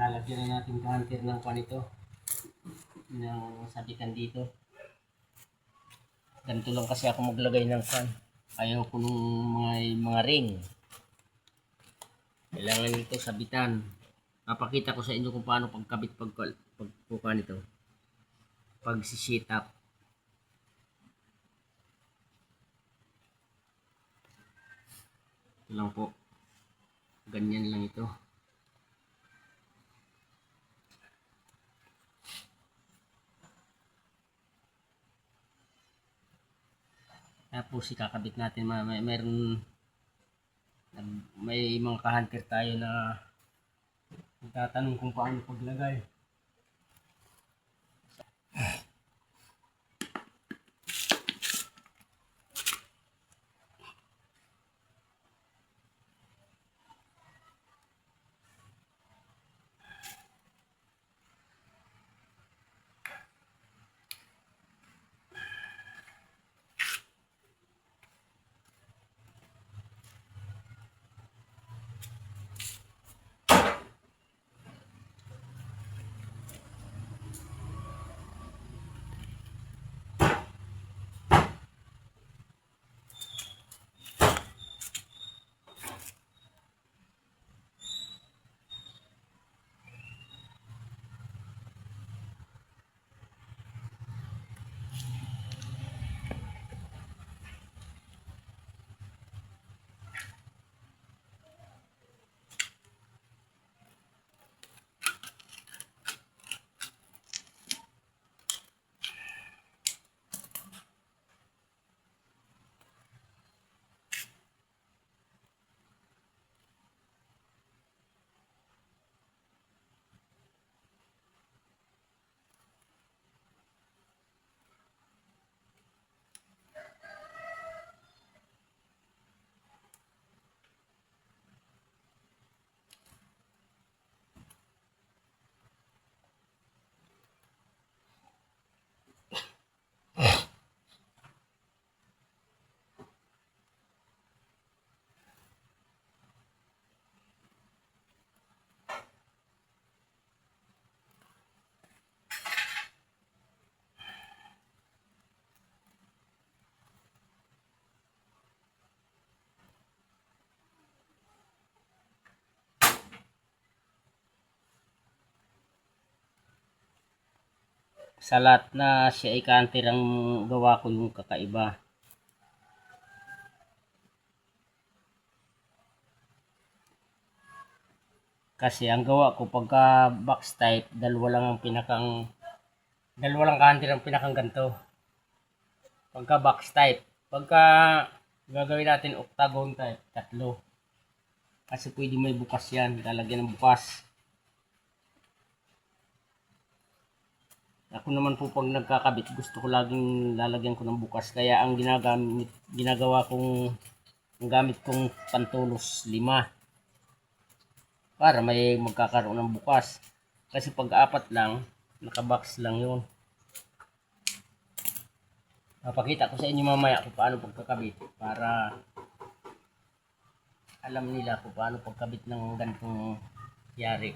lalagyan na natin counter ng panito ng sabitan dito. Ganito lang kasi ako maglagay ng fan ayaw ko nung mga, mga ring. Kailangan nito sabitan. Papakita ko sa inyo kung paano pagkabit pag pagkuka nito. Pag si sheet up ito lang po. Ganyan lang ito Tapos ikakabit natin may, may meron may mga ka-hunter tayo na nagtatanong kung paano paglagay. Sa lahat na siya ay ang gawa ko yung kakaiba. Kasi ang gawa ko pagka box type, dalawa lang ang pinakang dalawa lang counter ang pinakang ganto. Pagka box type, pagka gagawin natin octagon type, tatlo. Kasi pwede may bukas yan, lalagyan ng bukas. Ako naman po pag nagkakabit, gusto ko laging lalagyan ko ng bukas. Kaya ang ginagamit, ginagawa kong, ang gamit kong pantulos lima. Para may magkakaroon ng bukas. Kasi pag apat lang, nakabox lang yun. Papakita ko sa inyo mamaya kung paano pagkakabit. Para alam nila kung paano pagkabit ng ganitong yari.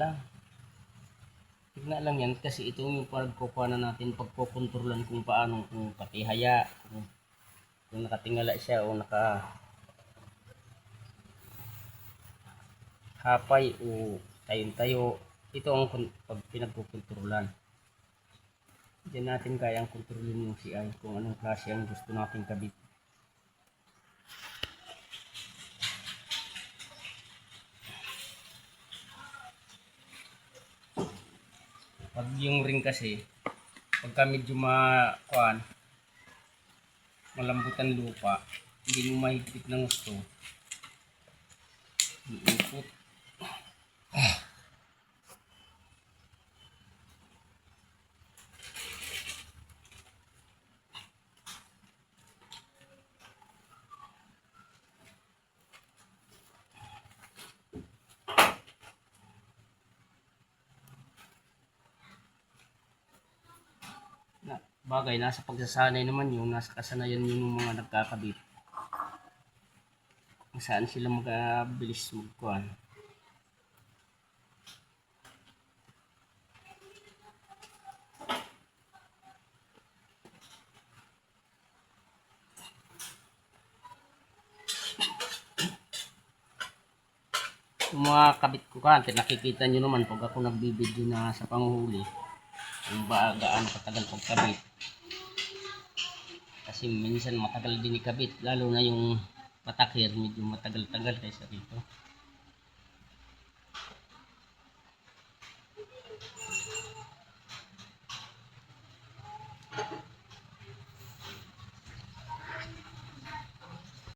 lang. Lang yan kasi ito yung pagkukuha na natin pagkukontrolan kung paano kung patihaya kung, kung nakatingala siya o naka hapay o tayon tayo ito ang pag pinagkukontrolan. Diyan natin kayang kontrolin yung CI kung anong klase ang gusto nating kabit pag yung ring kasi pagka medyo makuan malambutan lupa hindi mo mahigpit ng gusto iikot Bagay, nasa pagsasanay naman yung nasa kasanayan yun ng mga nagkakabit. Saan sila magabilis magkuhan. Yung mga kabit ko kante, nakikita nyo naman pag ako nagbibideo na sa panghuli. Kung ba gaano katagal pagkabit. Kasi minsan matagal din ikabit, lalo na yung patakir, medyo matagal-tagal kaysa dito.